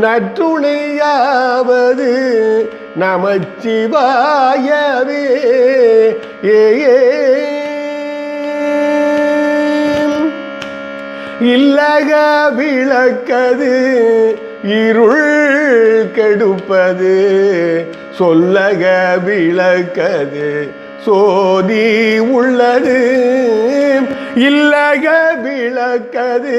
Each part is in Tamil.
நற்றுணையாவது நமச்சிவாயவே. ஏ இல்லக விளக்கது இருள் கெடுப்பது சொல்லக விளக்கது சோதி உள்ளது. இல்லக விளக்கது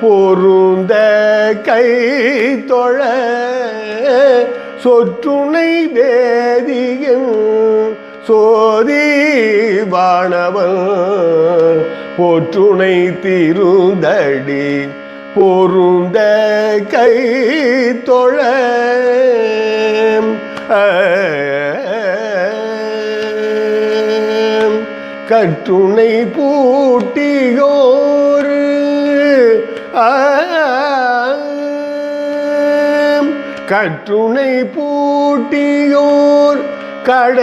பொருந்த கை தொழ சொற்றுணை வேதியும் சோதி வாணவன் போற்றுணை திருந்தடி பொருந்த கை தொழ. கற்றுணை பூட்டியோ கற்றுணை பூட்டியோர் கட